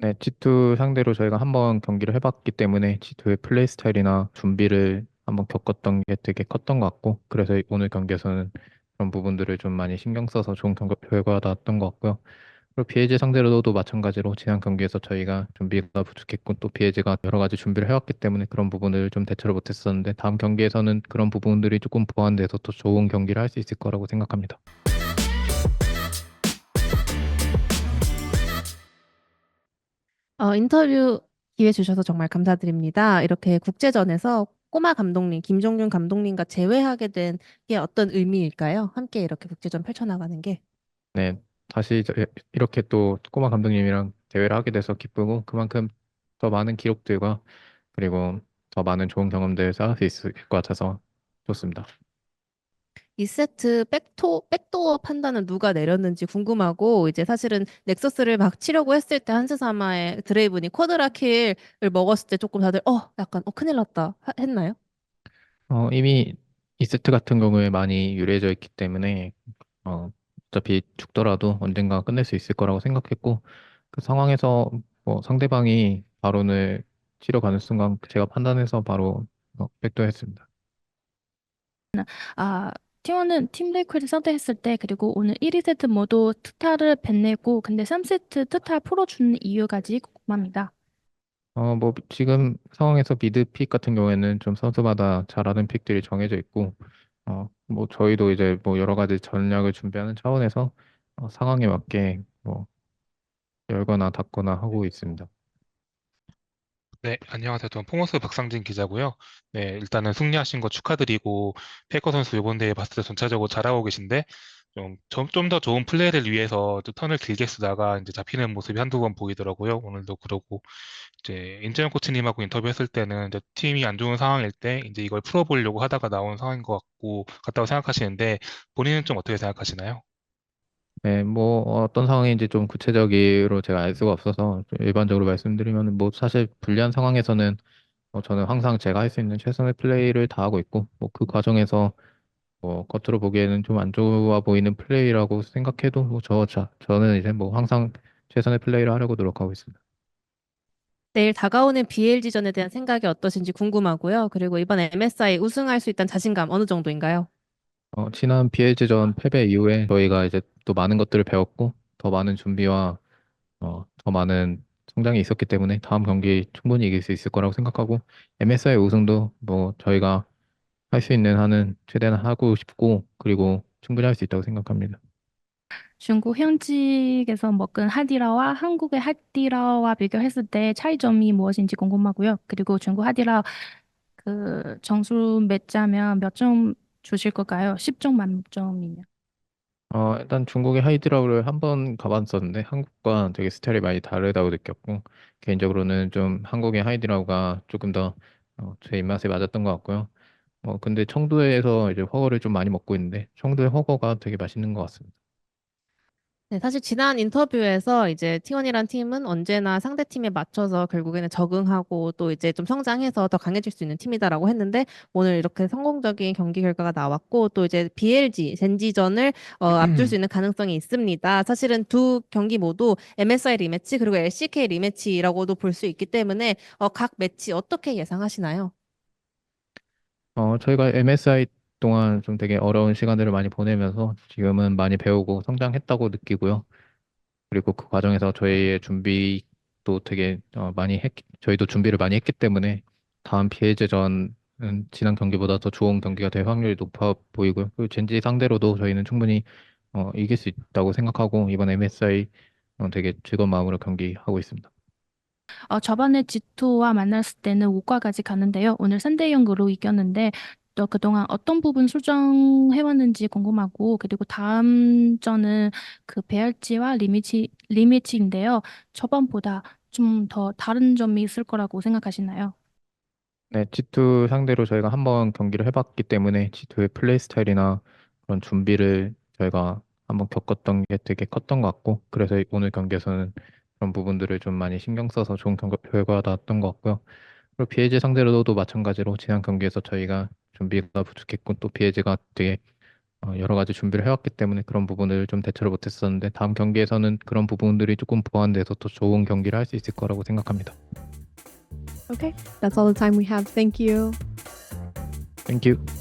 네, G2 상대로 저희가 한번 경기를 해봤기 때문에 G2의 플레이 스타일이나 준비를 한번 겪었던 게 되게 컸던 것 같고, 그래서 오늘 경기에서는 그런 부분들을 좀 많이 신경 써서 좋은 경기 결과가 나왔던 것 같고요. 그리고 BLG 상대로도 마찬가지로 지난 경기에서 저희가 준비가 부족했고, 또 BLG가 여러 가지 준비를 해왔기 때문에 그런 부분을 좀 대처를 못했었는데, 다음 경기에서는 그런 부분들이 조금 보완돼서 더 좋은 경기를 할 수 있을 거라고 생각합니다. 어, 인터뷰 기회 주셔서 정말 감사드립니다. 이렇게 국제전에서 꼬마 감독님, 김종윤 감독님과 재회하게 된 게 어떤 의미일까요? 함께 이렇게 국제전 펼쳐나가는 게. 네, 다시 저- 이렇게 또 꼬마 감독님이랑 대회를 하게 돼서 기쁘고 그만큼 더 많은 기록들과 그리고 더 많은 좋은 경험들 쌓을 수 있을 것 같아서 좋습니다. 2세트 백토, 백도어 판단은 누가 내렸는지 궁금하고, 이제 사실은 넥서스를 막 치려고 했을 때 한스사마의 드레이븐이 쿼드라 킬을 먹었을 때 조금 다들, 어, 약간, 어, 큰일 났다. 하- 했나요? 어, 이미 2세트 같은 경우에 많이 유리해져 있기 때문에 어, 어차피 죽더라도 언젠가 끝낼 수 있을 거라고 생각했고 그 상황에서 뭐 상대방이 바론을 치러 가는 순간 제가 판단해서 바로 어, 백도했습니다. 아, T1은 팀 레이크를 선택했을 때 그리고 오늘 1, 2세트 모두 트타를 뱉내고 근데 3세트 트타 풀어주는 이유까지 궁금합니다. 어, 뭐, 지금 상황에서 미드 픽 같은 경우에는 좀 선수마다 잘하는 픽들이 정해져 있고, 어, 뭐, 저희도 이제 뭐 여러 가지 전략을 준비하는 차원에서 어, 상황에 맞게 뭐, 열거나 닫거나 하고 있습니다. 네, 안녕하세요. 저는 포머스 박상진 기자고요. 네, 일단은 승리하신 거 축하드리고 페이커 선수 이번 대회 봤을 때 전체적으로 잘하고 계신데 좀좀 더 좋은 플레이를 위해서 좀 턴을 길게 쓰다가 이제 잡히는 모습이 한두 번 보이더라고요. 오늘도 그러고 이제 임재영 코치님하고 인터뷰했을 때는 이제 팀이 안 좋은 상황일 때 이제 이걸 풀어보려고 하다가 나온 상황인 것 같고 같다고 생각하시는데 본인은 좀 어떻게 생각하시나요? 네, 뭐, 어떤 상황인지 좀 구체적으로 제가 알 수가 없어서 좀 일반적으로 말씀드리면, 뭐, 사실 불리한 상황에서는 어, 저는 항상 제가 할 수 있는 최선의 플레이를 다하고 있고, 뭐, 그 과정에서 뭐, 겉으로 보기에는 좀 안 좋아 보이는 플레이라고 생각해도, 뭐, 저, 자, 저는 이제 뭐, 항상 최선의 플레이를 하려고 노력하고 있습니다. 내일 다가오는 BLG전에 대한 생각이 어떠신지 궁금하고요. 그리고 이번 MSI 우승할 수 있다는 자신감 어느 정도인가요? 어, 지난 BLG전 패배 이후에 저희가 이제 또 많은 것들을 배웠고 더 많은 준비와 어, 더 많은 성장이 있었기 때문에 다음 경기 충분히 이길 수 있을 거라고 생각하고 MSI 우승도 뭐 저희가 할 수 있는 한은 최대한 하고 싶고 그리고 충분히 할 수 있다고 생각합니다. 중국 현지에서 먹은 하디라와 한국의 하디라와 비교했을 때 차이점이 무엇인지 궁금하고요. 그리고 중국 하디라 그 점수 몇 자면 몇점 주실 걸까요? 10점 만점이면. 어, 일단 중국의 하이드라우를 한 번 가봤었는데 한국과 되게 스타일이 많이 다르다고 느꼈고 개인적으로는 좀 한국의 하이드라우가 조금 더 어, 제 입맛에 맞았던 것 같고요. 어, 근데 청도에서 이제 허거를 좀 많이 먹고 있는데 청도의 허거가 되게 맛있는 것 같습니다. 네, 사실 지난 인터뷰에서 이제 T1이란 팀은 언제나 상대 팀에 맞춰서 결국에는 적응하고 또 이제 좀 성장해서 더 강해질 수 있는 팀이다라고 했는데 오늘 이렇게 성공적인 경기 결과가 나왔고 또 이제 BLG 젠지전을 어, 앞둘 수 있는 가능성이 있습니다. 사실은 두 경기 모두 MSI 리매치 그리고 LCK 리매치라고도 볼 수 있기 때문에 어, 각 매치 어떻게 예상하시나요? 어, 저희가 MSI 동안 좀 되게 어려운 시간들을 많이 보내면서 지금은 많이 배우고 성장했다고 느끼고요. 그리고 그 과정에서 저희의 준비도 되게 어, 많이 했, 저희도 준비를 많이 했기 때문에 다음 피해제전은 지난 경기보다 더 좋은 경기가 될 확률이 높아 보이고요. 그리고 젠지 상대로도 저희는 충분히 어, 이길 수 있다고 생각하고 이번 MSI 어, 되게 즐거운 마음으로 경기하고 있습니다. 어, 저번에 G2와 만났을 때는 5과까지 갔는데요. 오늘 3대 0으로 이겼는데 또 그동안 어떤 부분 수정해왔는지 궁금하고 그리고 다음 전은 그 배열지와 리미치, 리미치인데요. 저번보다 좀 더 다른 점이 있을 거라고 생각하시나요? 네, G2 상대로 저희가 한번 경기를 해봤기 때문에 G2의 플레이 스타일이나 그런 준비를 저희가 한번 겪었던 게 되게 컸던 것 같고, 그래서 오늘 경기에서는 그런 부분들을 좀 많이 신경 써서 좋은 결과가 나왔던 것 같고요. 그리고 BLG 상대로도 마찬가지로 지난 경기에서 저희가 준비가 부족했고, 또 BLG가 되게 어, 여러 가지 준비를 해왔기 때문에 그런 부분을 좀 대처를 못했었는데 다음 경기에서는 그런 부분들이 조금 보완돼서 더 좋은 경기를 할 수 있을 거라고 생각합니다. Okay, that's all the time we have. Thank you. Thank you.